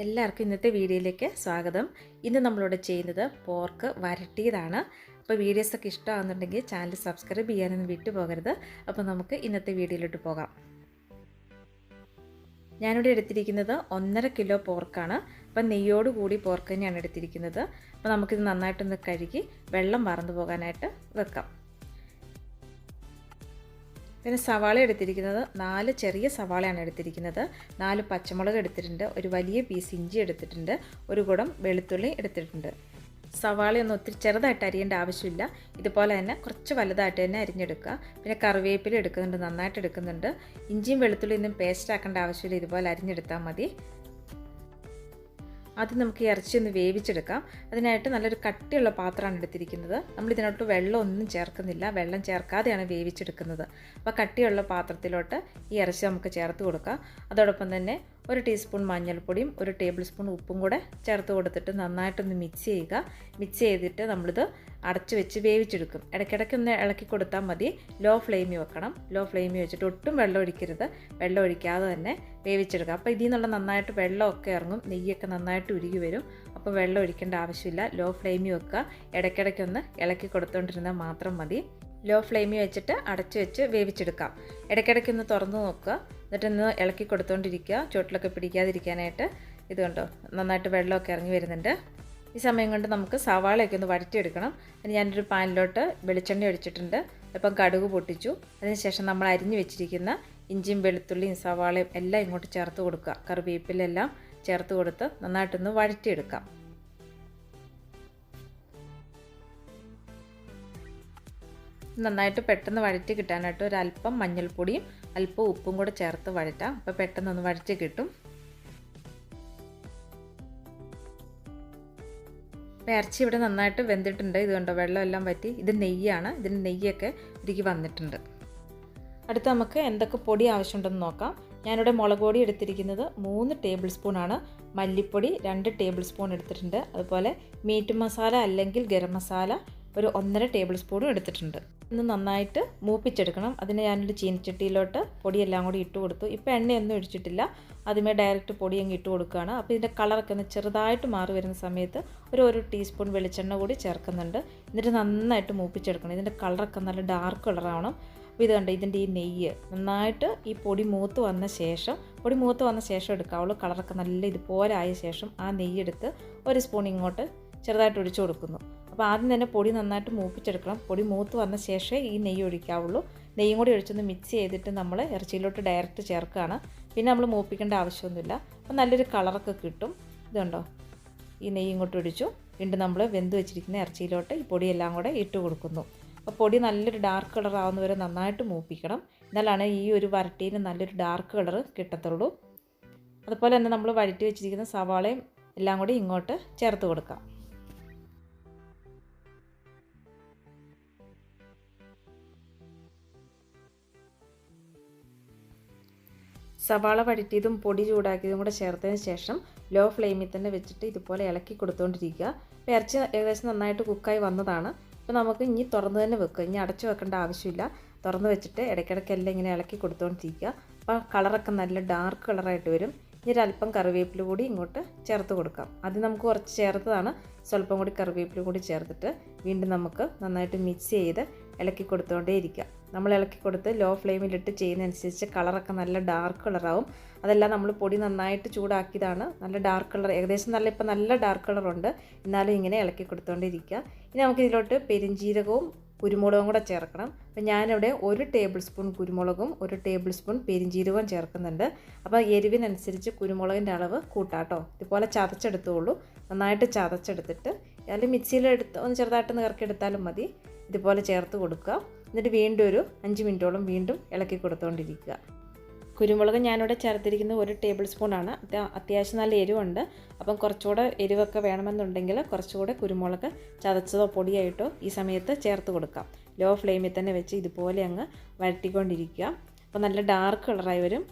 എല്ലാവർക്കും ഇന്നത്തെ വീഡിയോയിലേക്ക് സ്വാഗതം. ഇന്ന് നമ്മളിവിടെ ചെയ്യുന്നത് പോർക്ക് വരട്ടിയതാണ്. അപ്പോൾ വീഡിയോസൊക്കെ ഇഷ്ടമാകുന്നുണ്ടെങ്കിൽ ചാനൽ സബ്സ്ക്രൈബ് ചെയ്യാനൊന്നും വിട്ടുപോകരുത്. അപ്പോൾ നമുക്ക് ഇന്നത്തെ വീഡിയോയിലോട്ട് പോകാം. ഞാനിവിടെ എടുത്തിരിക്കുന്നത് ഒന്നര കിലോ പോർക്കാണ്. അപ്പം നെയ്യോട് കൂടി പോർക്ക് തന്നെയാണ് എടുത്തിരിക്കുന്നത്. അപ്പോൾ നമുക്കിത് നന്നായിട്ടൊന്ന് കഴുകി വെള്ളം മറന്നു പോകാനായിട്ട് വെക്കാം. പിന്നെ സവാള എടുത്തിരിക്കുന്നത് നാല് ചെറിയ സവാളയാണ് എടുത്തിരിക്കുന്നത്. നാല് പച്ചമുളക് എടുത്തിട്ടുണ്ട്. ഒരു വലിയ പീസ് ഇഞ്ചി എടുത്തിട്ടുണ്ട്. ഒരു കുടം വെളുത്തുള്ളി എടുത്തിട്ടുണ്ട്. സവാളയൊന്നും ഒത്തിരി ചെറുതായിട്ട് അരിയേണ്ട ആവശ്യമില്ല. ഇതുപോലെ തന്നെ കുറച്ച് വലുതായിട്ട് തന്നെ അരിഞ്ഞെടുക്കുക. പിന്നെ കറിവേപ്പില എടുക്കുന്നുണ്ട്. നന്നായിട്ട് എടുക്കുന്നുണ്ട്. ഇഞ്ചിയും വെളുത്തുള്ളിയൊന്നും പേസ്റ്റ് ആക്കേണ്ട ആവശ്യമില്ല. ഇതുപോലെ അരിഞ്ഞെടുത്താൽ മതി. ആദ്യം നമുക്ക് ഇറച്ചി ഒന്ന് വേവിച്ചെടുക്കാം. അതിനായിട്ട് നല്ലൊരു കട്ടിയുള്ള പാത്രമാണ് എടുത്തിരിക്കുന്നത്. നമ്മൾ ഇതിനോട്ട് വെള്ളം ഒന്നും ചേർക്കുന്നില്ല. വെള്ളം ചേർക്കാതെയാണ് വേവിച്ചെടുക്കുന്നത്. അപ്പോൾ കട്ടിയുള്ള പാത്രത്തിലോട്ട് ഈ ഇറച്ചി നമുക്ക് ചേർത്ത് കൊടുക്കാം. അതോടൊപ്പം തന്നെ ഒരു ടീസ്പൂൺ മഞ്ഞൾപ്പൊടിയും ഒരു ടേബിൾ സ്പൂൺ ഉപ്പും കൂടെ ചേർത്ത് കൊടുത്തിട്ട് നന്നായിട്ടൊന്ന് മിക്സ് ചെയ്യുക. മിക്സ് ചെയ്തിട്ട് നമ്മളിത് അടച്ചു വെച്ച് വേവിച്ചെടുക്കും. ഇടയ്ക്കിടയ്ക്ക് ഒന്ന് ഇളക്കി കൊടുത്താൽ മതി. ലോ ഫ്ലെയിമിൽ വെക്കണം. ലോ ഫ്ലെയിമിൽ വെച്ചിട്ട് ഒട്ടും വെള്ളം ഒഴിക്കരുത്. വെള്ളം ഒഴിക്കാതെ തന്നെ വേവിച്ചെടുക്കുക. അപ്പോൾ ഇതിൽ നിന്നുള്ള നന്നായിട്ട് വെള്ളമൊക്കെ ഇറങ്ങും. നെയ്യൊക്കെ നന്നായിട്ട് ഉരുകി വരും. അപ്പോൾ വെള്ളം ഒഴിക്കേണ്ട ആവശ്യമില്ല. ലോ ഫ്ലെയിമിൽ വെക്കുക. ഇടയ്ക്കിടയ്ക്കൊന്ന് ഇളക്കി കൊടുത്തുകൊണ്ടിരുന്നാൽ മാത്രം മതി. ലോ ഫ്ലെയിമിൽ വെച്ചിട്ട് അടച്ചു വെച്ച് വേവിച്ചെടുക്കാം. ഇടയ്ക്കിടയ്ക്ക് ഒന്ന് തുറന്ന് നോക്കുക. എന്നിട്ട് ഒന്ന് ഇളക്കി കൊടുത്തുകൊണ്ടിരിക്കുക ചുവട്ടിലൊക്കെ പിടിക്കാതിരിക്കാനായിട്ട്. ഇതുകൊണ്ടോ കണ്ടോ? നന്നായിട്ട് വെള്ളമൊക്കെ ഇറങ്ങി വരുന്നുണ്ട്. ഈ സമയം കൊണ്ട് നമുക്ക് സവാളയൊക്കെ ഒന്ന് വഴറ്റിയെടുക്കണം. അതിന് ഞാനൊരു പാനിലോട്ട് വെളിച്ചെണ്ണ ഒഴിച്ചിട്ടുണ്ട്. ഇപ്പം കടുക് പൊട്ടിച്ചു. അതിനുശേഷം നമ്മൾ അരിഞ്ഞു വെച്ചിരിക്കുന്ന ഇഞ്ചിയും വെളുത്തുള്ളിയും സവാളയും എല്ലാം ഇങ്ങോട്ട് ചേർത്ത് കൊടുക്കുക. കറിവേപ്പിലെല്ലാം ചേർത്ത് കൊടുത്ത് നന്നായിട്ടൊന്ന് വഴറ്റിയെടുക്കാം. നന്നായിട്ട് പെട്ടെന്ന് വഴറ്റി കിട്ടാനായിട്ട് ഒരല്പം മഞ്ഞൾപ്പൊടിയും അല്പം ഉപ്പും കൂടെ ചേർത്ത് വഴറ്റാം. അപ്പോൾ പെട്ടെന്നൊന്ന് വഴറ്റി കിട്ടും. അപ്പോൾ ഇറച്ചി ഇവിടെ നന്നായിട്ട് വെന്തിട്ടുണ്ട്. ഇത് കണ്ടോ വെള്ളമെല്ലാം വറ്റി. ഇത് നെയ്യാണ്. ഇതിന് നെയ്യൊക്കെ ഉരുക്കി വന്നിട്ടുണ്ട്. അടുത്ത് നമുക്ക് എന്തൊക്കെ പൊടി ആവശ്യമുണ്ടെന്ന് നോക്കാം. ഞാനിവിടെ മുളക് പൊടി എടുത്തിരിക്കുന്നത് മൂന്ന് ടേബിൾ സ്പൂണാണ് മല്ലിപ്പൊടി രണ്ട് ടേബിൾ സ്പൂൺ എടുത്തിട്ടുണ്ട്. അതുപോലെ മീറ്റ് മസാല അല്ലെങ്കിൽ ഗരം മസാല ഒരു ഒന്നര ടേബിൾ സ്പൂണും എടുത്തിട്ടുണ്ട്. ഒന്ന് നന്നായിട്ട് മൂപ്പിച്ചെടുക്കണം. അതിന് ഞാനൊരു ചീനച്ചട്ടിയിലോട്ട് പൊടിയെല്ലാം കൂടി ഇട്ട് കൊടുത്തു. ഇപ്പോൾ എണ്ണയൊന്നും ഒഴിച്ചിട്ടില്ല. ആദ്യമേ ഡയറക്റ്റ് പൊടി അങ്ങ് ഇട്ട് കൊടുക്കുകയാണ്. അപ്പോൾ ഇതിന്റെ കളറൊക്കെ ഒന്ന് ചെറുതായിട്ട് മാറി വരുന്ന സമയത്ത് ഒരു ഒരു ടീസ്പൂൺ വെളിച്ചെണ്ണ കൂടി ചേർക്കുന്നുണ്ട്. എന്നിട്ട് നന്നായിട്ട് മൂപ്പിച്ചെടുക്കണം. ഇതിന്റെ കളറൊക്കെ നല്ല ഡാർക്ക് കളറാവണം അപ്പോൾ ഇത് കണ്ട്? ഇതിന്റെ ഈ നെയ്യ് നന്നായിട്ട് ഈ പൊടി മൂത്ത് വന്ന ശേഷം പൊടി മൂത്ത് വന്ന ശേഷം എടുക്കാവുള്ളൂ കളറൊക്കെ നല്ല ഇതുപോലെ ആയ ശേഷം ആ നെയ്യെടുത്ത് ഒരു സ്പൂൺ ഇങ്ങോട്ട് ചെറുതായിട്ട് ഒഴിച്ചു കൊടുക്കുന്നു. അപ്പോൾ ആദ്യം തന്നെ പൊടി നന്നായിട്ട് മൂപ്പിച്ചെടുക്കണം. പൊടി മൂത്ത് വന്ന ശേഷമേ ഈ നെയ്യ് ഒഴിക്കാവുള്ളൂ. നെയ്യും കൂടി ഒഴിച്ചൊന്ന് മിക്സ് ചെയ്തിട്ട് നമ്മൾ ഇറച്ചിയിലോട്ട് ഡയറക്റ്റ് ചേർക്കുകയാണ്. പിന്നെ നമ്മൾ മൂപ്പിക്കേണ്ട ആവശ്യമൊന്നുമില്ല. അപ്പോൾ നല്ലൊരു കളറൊക്കെ കിട്ടും. ഇതുണ്ടോ? ഈ നെയ്യ് ഇങ്ങോട്ട് ഒഴിച്ചു. വീണ്ടും നമ്മൾ വെന്ത് വെച്ചിരിക്കുന്ന ഇറച്ചിയിലോട്ട് ഈ പൊടിയെല്ലാം കൂടെ ഇട്ട് കൊടുക്കുന്നു. അപ്പോൾ പൊടി നല്ലൊരു ഡാർക്ക് കളർ ആവുന്നവരെ നന്നായിട്ട് മൂപ്പിക്കണം. എന്നാലാണ് ഈ ഒരു വരട്ടിയിൽ നല്ലൊരു ഡാർക്ക് കളർ കിട്ടത്തുള്ളൂ. അതുപോലെ തന്നെ നമ്മൾ വഴറ്റി വെച്ചിരിക്കുന്ന സവാളയും എല്ലാം കൂടി ഇങ്ങോട്ട് ചേർത്ത് കൊടുക്കാം. സവാള വഴറ്റിയതും പൊടി ചൂടാക്കിയതും കൂടെ ചേർത്തതിന് ശേഷം ലോ ഫ്ലെയിമിൽ തന്നെ വെച്ചിട്ട് ഇതുപോലെ ഇളക്കി കൊടുത്തുകൊണ്ടിരിക്കുക അപ്പോൾ ഇറച്ചി ഏകദേശം നന്നായിട്ട് കുക്കായി വന്നതാണ്. അപ്പോൾ നമുക്ക് ഇനി തുറന്ന് തന്നെ വെക്കുക. ഇനി അടച്ചു വെക്കേണ്ട ആവശ്യമില്ല. തുറന്ന് വെച്ചിട്ട് ഇടയ്ക്കിടയ്ക്ക് എല്ലാം ഇങ്ങനെ ഇളക്കി കൊടുത്തുകൊണ്ടിരിക്കുക അപ്പോൾ കളറൊക്കെ നല്ല ഡാർക്ക് കളറായിട്ട് വരും. ഇനി ഒരല്പം കറിവേപ്പില കൂടി ഇങ്ങോട്ട് ചേർത്ത് കൊടുക്കാം. അത് നമുക്ക് കുറച്ച് ചേർത്തതാണ്. സ്വല്പം കൂടി കറിവേപ്പില കൂടി ചേർത്തിട്ട് വീണ്ടും നമുക്ക് നന്നായിട്ട് മിക്സ് ചെയ്ത് ഇളക്കി കൊടുത്തുകൊണ്ടേ ഇരിക്കുക. നമ്മൾ ഇളക്കി കൊടുത്ത് ലോ ഫ്ലെയിമിലിട്ട് ചെയ്യുന്നതനുസരിച്ച് കളറൊക്കെ നല്ല ഡാർക്ക് കളറാവും അതെല്ലാം നമ്മൾ പൊടി നന്നായിട്ട് ചൂടാക്കിയതാണ്. നല്ല ഡാർക്ക് കളർ ഏകദേശം നല്ല ഇപ്പം നല്ല ഡാർക്ക് കളറുണ്ട് എന്നാലും ഇങ്ങനെ ഇളക്കി കൊടുത്തുകൊണ്ടിരിക്കുക ഇനി നമുക്ക് ഇതിലോട്ട് കുരുമുളകും കൂടെ ചേർക്കണം. അപ്പം ഞാനിവിടെ ഒരു ടേബിൾ സ്പൂൺ കുരുമുളകും ഒരു ടേബിൾ സ്പൂൺ പെരിഞ്ജീരകവും ചേർക്കുന്നുണ്ട്. അപ്പോൾ എരിവിനനുസരിച്ച് കുരുമുളകിന്റെ അളവ് കൂട്ടാട്ടോ. ഇതുപോലെ ചതച്ചെടുത്തോളൂ. നന്നായിട്ട് ചതച്ചെടുത്തിട്ട് അതിൽ മിക്സിയിലെടുത്ത് ഒന്ന് ചെറുതായിട്ടൊന്ന് ഇറക്കിയെടുത്താലും മതി. ഇതുപോലെ ചേർത്ത് കൊടുക്കുക. എന്നിട്ട് വീണ്ടും ഒരു അഞ്ച് മിനിറ്റോളം വീണ്ടും ഇളക്കി കൊടുത്തുകൊണ്ടിരിക്കുക കുരുമുളക് ഞാനിവിടെ ചേർത്തിരിക്കുന്നത് ഒരു ടേബിൾ സ്പൂണാണ് അത്യാവശ്യം നല്ല എരിവുണ്ട്. അപ്പം കുറച്ചുകൂടെ എരിവൊക്കെ വേണമെന്നുണ്ടെങ്കിൽ കുറച്ചുകൂടെ കുരുമുളക് ചതച്ചതോ പൊടിയായിട്ടോ ഈ സമയത്ത് ചേർത്ത് കൊടുക്കാം. ലോ ഫ്ലെയിമിൽ തന്നെ വെച്ച് ഇതുപോലെ അങ്ങ് വഴറ്റിക്കൊണ്ടിരിക്കുക. അപ്പോൾ നല്ല ഡാർക്ക് കളറായി വരും.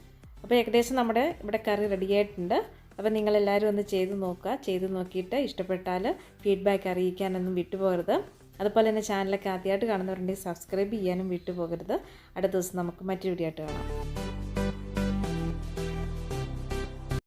അപ്പോൾ ഏകദേശം നമ്മുടെ ഇവിടെ കറി റെഡിയായിട്ടുണ്ട് അപ്പോൾ നിങ്ങളെല്ലാവരും ഒന്ന് ചെയ്ത് നോക്കുക. ചെയ്ത് നോക്കിയിട്ട് ഇഷ്ടപ്പെട്ടാൽ ഫീഡ്ബാക്ക് അറിയിക്കാനൊന്നും വിട്ടുപോകരുത്. അതുപോലെ തന്നെ ചാനലൊക്കെ ആദ്യമായിട്ട് കാണുന്നവരുണ്ടെങ്കിൽ സബ്സ്ക്രൈബ് ചെയ്യാനും വിട്ടുപോകരുത്. അടുത്ത ദിവസം നമുക്ക് മറ്റൊരു വീഡിയോ ആയിട്ട് കാണാം.